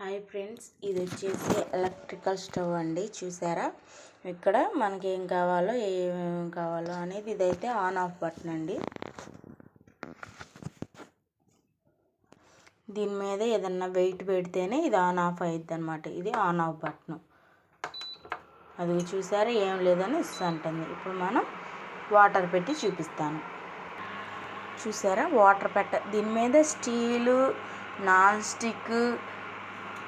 Hi friends ఇది వచ్చేసి electrical stove అండి. చూసారా? ఇక్కడ మనకి ఏం కావాలో ఏమేమి కావాలో అనేది ఇదైతే ఆన్ ఆఫ్ బటన్ అండి. దీని మీద ఏదన్నా వెయిట్ పెడితేనే ఇది ఆన్ ఆఫ్ అయ్యిద్ది అనమాట ఇది ఆన్ ఆఫ్ బటన్. అది చూసారా? ఏం లేదని అంటుంది ఇప్పుడు మనం వాటర్ పెట్టి చూపిస్తాను. చూసారా? వాటర్ పెట్ట దీని మీద స్టీలు నాన్ స్టిక్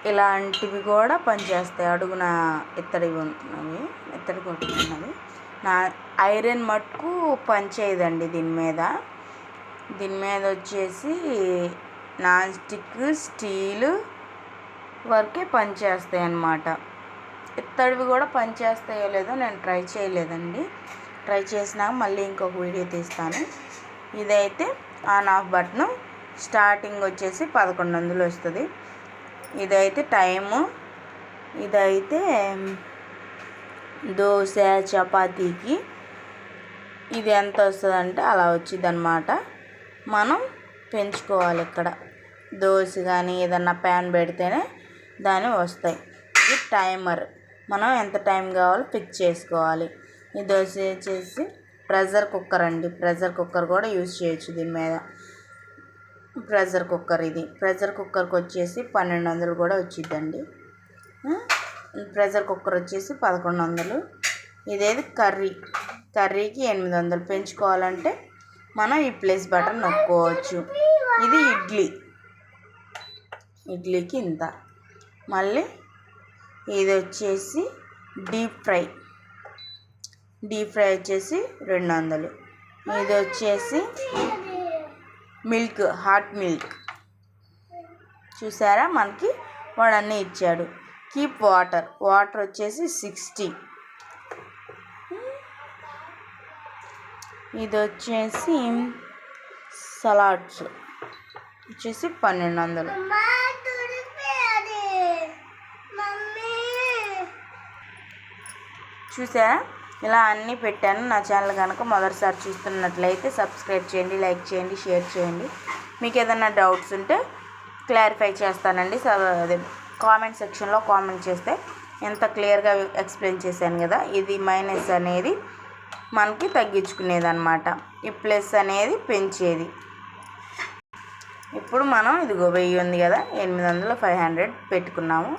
ఇలాంటివి కూడా పనిచేస్తాయి. అడుగున ఇత్తడివి ఉంటున్నవి ఇత్తడి కొట్టుకున్నవి నా ఐరన్ మట్టుకు పనిచేయదండి దీని మీద. దీని మీద వచ్చేసి నాన్ స్టిక్ స్టీలు వరకే పనిచేస్తాయి అన్నమాట. ఇత్తడివి కూడా పనిచేస్తాయో లేదో నేను ట్రై చేయలేదండి. ట్రై చేసినాక మళ్ళీ ఇంకొక వీడియో తీస్తాను. ఇదైతే ఆన్ ఆఫ్ బటన్ స్టార్టింగ్ వచ్చేసి పదకొండు వందలు వస్తుంది. ఇదైతే టైము. ఇదైతే దోశ చపాతీకి ఇది ఎంత వస్తుందంటే అలా వచ్చింది అనమాట మనం పెంచుకోవాలి ఇక్కడ. దోశ కానీ ఏదన్నా ప్యాన్ పెడితేనే దాని వస్తాయి. ఇది టైమర్. మనం ఎంత టైం కావాలో ఫిక్స్ చేసుకోవాలి. ఈ దోశ వచ్చేసి ప్రెషర్ కుక్కర్ అండి. ప్రెషర్ కుక్కర్ కూడా యూజ్ చేయొచ్చు దీని మీద. ప్రెషర్ కుక్కర్ ఇది. ప్రెషర్ కుక్కర్కి వచ్చేసి పన్నెండు వందలు కూడా వచ్చిద్దండి. ప్రెషర్ కుక్కర్ వచ్చేసి పదకొండు వందలు. ఇదేది కర్రీ. కర్రీకి ఎనిమిది వందలు. పెంచుకోవాలంటే మనం ఈ ప్లేస్ బటన్ నొక్కోవచ్చు. ఇది ఇడ్లీ. ఇడ్లీకి ఇంత. మళ్ళీ ఇది వచ్చేసి డీప్ ఫ్రై. డీప్ ఫ్రై వచ్చేసి రెండు వందలు. ఇది వచ్చేసి మిల్క్ హాట్ మిల్క్. చూసారా? మనకి వాడు అన్నీ ఇచ్చాడు. Keep water. వాటర్ వచ్చేసి సిక్స్టీ. ఇది వచ్చేసి సలాడ్స్. వచ్చేసి పన్నెండు వందలు చూసారా? ఇలా అన్నీ పెట్టాను. నా ఛానల్ కనుక మొదటిసారి చూస్తున్నట్లయితే సబ్స్క్రైబ్ చేయండి లైక్ చేయండి షేర్ చేయండి. మీకు ఏదైనా డౌట్స్ ఉంటే క్లారిఫై చేస్తానండి. అదే కామెంట్ సెక్షన్లో కామెంట్ చేస్తే ఎంత క్లియర్గా ఎక్స్ప్లెయిన్ చేశాను కదా ఇది మైనస్ అనేది మనకి తగ్గించుకునేది అనమాట ఈ ప్లస్ అనేది పెంచేది. ఇప్పుడు మనం ఇదిగో వెయ్యి ఉంది కదా ఎనిమిది వందలు ఫైవ్ హండ్రెడ్ పెట్టుకున్నాము.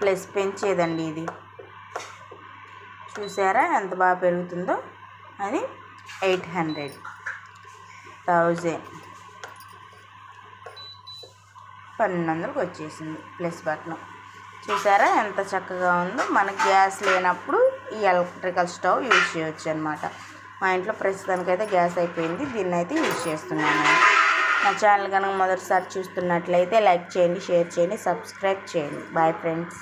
ప్లస్ పెంచేదండి ఇది. చూసారా ఎంత బాగా పెరుగుతుందో? అది ఎయిట్ హండ్రెడ్. థౌజండ్. పన్నెండు వందలకు వచ్చేసింది ప్లస్ బటన్. చూసారా ఎంత చక్కగా ఉందో? మనకి గ్యాస్ లేనప్పుడు ఈ ఎలక్ట్రికల్ స్టవ్ యూజ్ చేయొచ్చు అనమాట మా ఇంట్లో ప్రస్తుతానికైతే గ్యాస్ అయిపోయింది. దీన్ని అయితే యూజ్ చేస్తున్నాను నా ఛానల్ కనుక మొదటిసారి చూస్తున్నట్లయితే లైక్ చేయండి షేర్ చేయండి సబ్స్క్రైబ్ చేయండి. Bye friends.